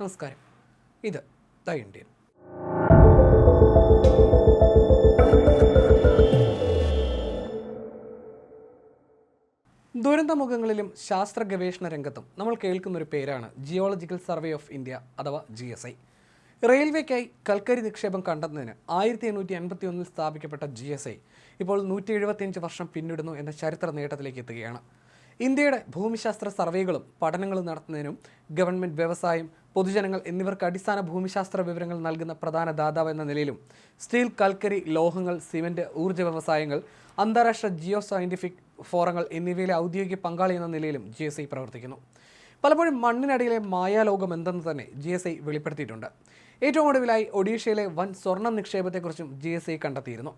നമസ്കാരം. ഇത് the Indian. ദുരന്തമുഖങ്ങളിലും ശാസ്ത്ര ഗവേഷണ രംഗത്തും നമ്മൾ കേൾക്കുന്ന ഒരു പേരാണ് ജിയോളജിക്കൽ സർവേ ഓഫ് ഇന്ത്യ അഥവാ ജി എസ് ഐ റെയിൽവേക്കായി കൽക്കരി നിക്ഷേപം കണ്ടെത്തുന്നതിന് ആയിരത്തി എണ്ണൂറ്റി അൻപത്തി ഒന്നിൽ സ്ഥാപിക്കപ്പെട്ട ജി എസ് ഐ ഇപ്പോൾ നൂറ്റി എഴുപത്തിയഞ്ച് വർഷം പിന്നിടുന്നു എന്ന ചരിത്ര നേട്ടത്തിലേക്ക് എത്തുകയാണ്. ഇന്ത്യയുടെ ഭൂമിശാസ്ത്ര സർവേകളും പഠനങ്ങളും നടത്തുന്നതിനും ഗവൺമെന്റ് വ്യവസായം പൊതുജനങ്ങൾ എന്നിവർക്ക് അടിസ്ഥാന ഭൂമിശാസ്ത്ര വിവരങ്ങൾ നൽകുന്ന പ്രധാന ദാതാവ് എന്ന നിലയിലും സ്റ്റീൽ കൽക്കരി ലോഹങ്ങൾ സിമന്റ് ഊർജ വ്യവസായങ്ങൾ അന്താരാഷ്ട്ര ജിയോ സയന്റിഫിക് ഫോറങ്ങൾ എന്നിവയിലെ ഔദ്യോഗിക പങ്കാളി എന്ന നിലയിലും ജി എസ് ഐ പ്രവർത്തിക്കുന്നു. പലപ്പോഴും മണ്ണിനടിയിലെ മായാലോകം എന്തെന്ന് തന്നെ ജി എസ് ഐ വെളിപ്പെടുത്തിയിട്ടുണ്ട്. ഏറ്റവും ഒടുവിലായി ഒഡീഷയിലെ വൻ സ്വർണ നിക്ഷേപത്തെക്കുറിച്ചും ജി എസ് ഐ കണ്ടെത്തിയിരുന്നു.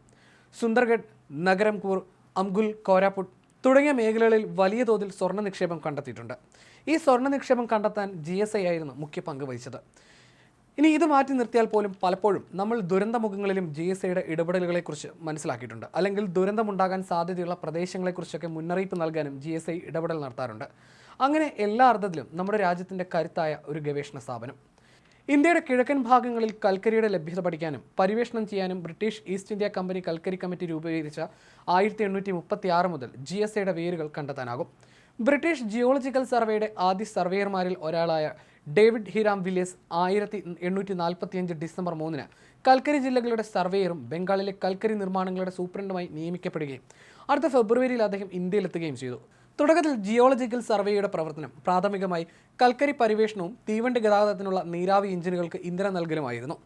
സുന്ദർഗഡ് നഗരംകൂർ അംഗുൽ കോരാപുട്ട് തുടങ്ങിയ മേഖലകളിൽ വലിയ തോതിൽ സ്വർണ നിക്ഷേപം കണ്ടെത്തിയിട്ടുണ്ട്. ഈ സ്വർണ നിക്ഷേപം കണ്ടെത്താൻ ജി എസ് ഐ ആയിരുന്നു മുഖ്യ പങ്ക് വഹിച്ചത്. ഇനി ഇത് മാറ്റി നിർത്തിയാൽ പോലും പലപ്പോഴും നമ്മൾ ദുരന്തമുഖങ്ങളിലും ജി എസ് ഐയുടെ ഇടപെടലുകളെക്കുറിച്ച് മനസ്സിലാക്കിയിട്ടുണ്ട്. അല്ലെങ്കിൽ ദുരന്തമുണ്ടാകാൻ സാധ്യതയുള്ള പ്രദേശങ്ങളെക്കുറിച്ചൊക്കെ മുന്നറിയിപ്പ് നൽകാനും ജി എസ് ഐ ഇടപെടൽ നടത്താറുണ്ട്. അങ്ങനെ എല്ലാ അർത്ഥത്തിലും നമ്മുടെ രാജ്യത്തിന്റെ കരുത്തായ ഒരു ഗവേഷണ സ്ഥാപനം. ഇന്ത്യയുടെ കിഴക്കൻ ഭാഗങ്ങളിൽ കൽക്കരിയുടെ ലഭ്യത പഠിക്കാനും പരിവേഷണം ചെയ്യാനും ബ്രിട്ടീഷ് ഈസ്റ്റ് ഇന്ത്യ കമ്പനി കൽക്കരി കമ്മിറ്റി രൂപീകരിച്ച ആയിരത്തി എണ്ണൂറ്റി മുപ്പത്തി ആറ് മുതൽ ജി എസ് എയുടെ വേരുകൾ കണ്ടെത്താനാകും. ബ്രിട്ടീഷ് ജിയോളജിക്കൽ സർവേയുടെ ആദ്യ സർവേയർമാരിൽ ഒരാളായ ഡേവിഡ് ഹിറാം വില്യസ് ആയിരത്തി എണ്ണൂറ്റി നാൽപ്പത്തിയഞ്ച് ഡിസംബർ മൂന്നിന് കൽക്കരി ജില്ലകളുടെ സർവേയറും ബംഗാളിലെ കൽക്കരി നിർമ്മാണങ്ങളുടെ സൂപ്രണ്ടുമായി നിയമിക്കപ്പെടുകയും അടുത്ത ഫെബ്രുവരിയിൽ അദ്ദേഹം ഇന്ത്യയിലെത്തുകയും ചെയ്തു. തുടക്കത്തിൽ ജിയോളജിക്കൽ സർവേയുടെ പ്രവർത്തനം പ്രാഥമികമായി കൽക്കരി പരിവേഷണവും തീവണ്ടി ഗതാഗതത്തിനുള്ള നീരാവി എഞ്ചിനുകൾക്ക് ഇന്ധനം നൽകലുമായിരുന്നു.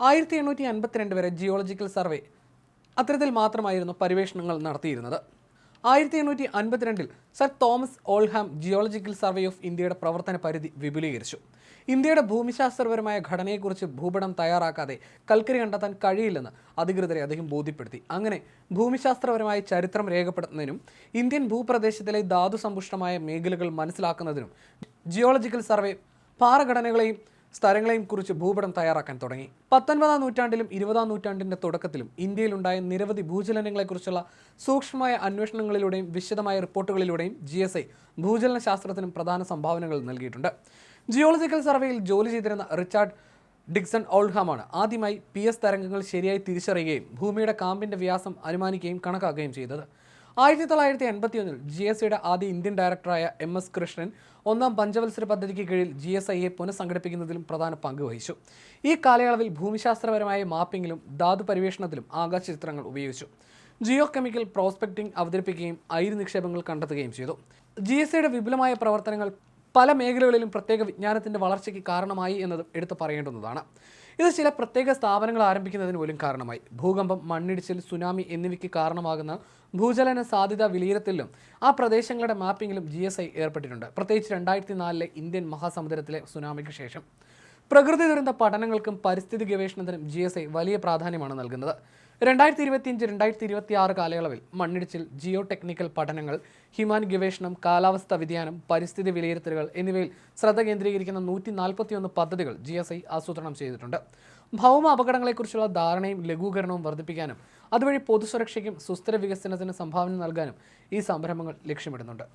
ആയിരത്തി എണ്ണൂറ്റി അൻപത്തിരണ്ട് വരെ ജിയോളജിക്കൽ സർവേ അത്തരത്തിൽ മാത്രമായിരുന്നു പരിവേഷണങ്ങൾ നടത്തിയിരുന്നത്. ആയിരത്തി എണ്ണൂറ്റി അൻപത്തിരണ്ടിൽ sir Thomas Oldham geological survey of ഇന്ത്യയുടെ പ്രവർത്തന പരിധി വിപുലീകരിച്ചു. ഇന്ത്യയുടെ ഭൂമിശാസ്ത്രപരമായ ഘടനയെക്കുറിച്ച് ഭൂപടം തയ്യാറാക്കാതെ കൽക്കരി കണ്ടെത്താൻ കഴിയില്ലെന്ന് അധികൃതരെ അദ്ദേഹം ബോധ്യപ്പെടുത്തി. അങ്ങനെ ഭൂമിശാസ്ത്രപരമായ ചരിത്രം രേഖപ്പെടുത്തുന്നതിനും ഇന്ത്യൻ ഭൂപ്രദേശത്തിലെ ധാതു സമ്പുഷ്ടമായ മേഖലകൾ മനസ്സിലാക്കുന്നതിനും ജിയോളജിക്കൽ സർവേ പാറഘടനകളെയും സ്ഥലങ്ങളെയും കുറിച്ച് ഭൂപടം തയ്യാറാക്കാൻ തുടങ്ങി. പത്തൊൻപതാം നൂറ്റാണ്ടിലും ഇരുപതാം നൂറ്റാണ്ടിന്റെ തുടക്കത്തിലും ഇന്ത്യയിലുണ്ടായ നിരവധി ഭൂചലനങ്ങളെക്കുറിച്ചുള്ള സൂക്ഷ്മമായ അന്വേഷണങ്ങളിലൂടെയും വിശദമായ റിപ്പോർട്ടുകളിലൂടെയും ജി എസ് ഐ ഭൂചലന ശാസ്ത്രത്തിനും പ്രധാന സംഭാവനകൾ നൽകിയിട്ടുണ്ട്. ജിയോളജിക്കൽ സർവേയിൽ ജോലി ചെയ്തിരുന്ന റിച്ചാർഡ് ഡിക്സൺ ഓൾഹാമാണ് ആദ്യമായി പി എസ് തരംഗങ്ങൾ ശരിയായി തിരിച്ചറിയുകയും ഭൂമിയുടെ കാമ്പിന്റെ വ്യാസം അനുമാനിക്കുകയും കണക്കാക്കുകയും ചെയ്തത്. ആയിരത്തി തൊള്ളായിരത്തി എൺപത്തി ഒന്നിൽ ജി എസ് സിയുടെ ആദ്യ ഇന്ത്യൻ ഡയറക്ടറായ എം എസ് കൃഷ്ണൻ ഒന്നാം പഞ്ചവത്സര പദ്ധതിക്ക് കീഴിൽ ജി എസ് ഐയെ പുനഃസംഘടിപ്പിക്കുന്നതിലും പ്രധാന പങ്ക് വഹിച്ചു. ഈ കാലയളവിൽ ഭൂമിശാസ്ത്രപരമായ മാപ്പിംഗിലും ധാതു പരിവേഷണത്തിലും ആകാശ ചിത്രങ്ങൾ ഉപയോഗിച്ചു. ജിയോ കെമിക്കൽ പ്രോസ്പെക്ടിംഗ് അവതരിപ്പിക്കുകയും അയിര് നിക്ഷേപങ്ങൾ കണ്ടെത്തുകയും ചെയ്തു. ജി എസ് സിയുടെ വിപുലമായ പ്രവർത്തനങ്ങൾ പല മേഖലകളിലും പ്രത്യേക വിജ്ഞാനത്തിന്റെ വളർച്ചയ്ക്ക് കാരണമായി എന്നത് എടുത്തു പറയേണ്ടുന്നതാണ്. ഇത് ചില പ്രത്യേക സ്ഥാപനങ്ങൾ ആരംഭിക്കുന്നതിന് പോലും കാരണമായി. ഭൂകമ്പം മണ്ണിടിച്ചിൽ സുനാമി എന്നിവയ്ക്ക് കാരണമാകുന്ന ഭൂചലന സാധ്യത വിലയിരുത്തലിലും ആ പ്രദേശങ്ങളുടെ മാപ്പിങ്ങിലും ജി എസ് ഐ ഏർപ്പെട്ടിട്ടുണ്ട്. പ്രത്യേകിച്ച് രണ്ടായിരത്തി നാലിലെ ഇന്ത്യൻ മഹാസമുദ്രത്തിലെ സുനാമിക്ക് ശേഷം. പ്രകൃതി ദുരന്ത പഠനങ്ങൾക്കും പരിസ്ഥിതി ഗവേഷണത്തിനും ജി വലിയ പ്രാധാന്യമാണ് നൽകുന്നത്. രണ്ടായിരത്തി ഇരുപത്തിയഞ്ച് രണ്ടായിരത്തി ഇരുപത്തി ആറ് കാലയളവിൽ മണ്ണിടിച്ചിൽ ജിയോ ടെക്നിക്കൽ പഠനങ്ങൾ ഹിമാൻ ഗവേഷണം കാലാവസ്ഥാ വ്യതിയാനം പരിസ്ഥിതി വിലയിരുത്തലുകൾ എന്നിവയിൽ ശ്രദ്ധ കേന്ദ്രീകരിക്കുന്ന നൂറ്റി നാൽപ്പത്തിയൊന്ന് പദ്ധതികൾ ജി എസ് ഐ ആസൂത്രണം ചെയ്തിട്ടുണ്ട്. ഭൗമ അപകടങ്ങളെക്കുറിച്ചുള്ള ധാരണയും ലഘൂകരണവും വർദ്ധിപ്പിക്കാനും അതുവഴി പൊതുസുരക്ഷയ്ക്കും സുസ്ഥിര വികസനത്തിന് സംഭാവന നൽകാനും ഈ സംരംഭങ്ങൾ ലക്ഷ്യമിടുന്നുണ്ട്.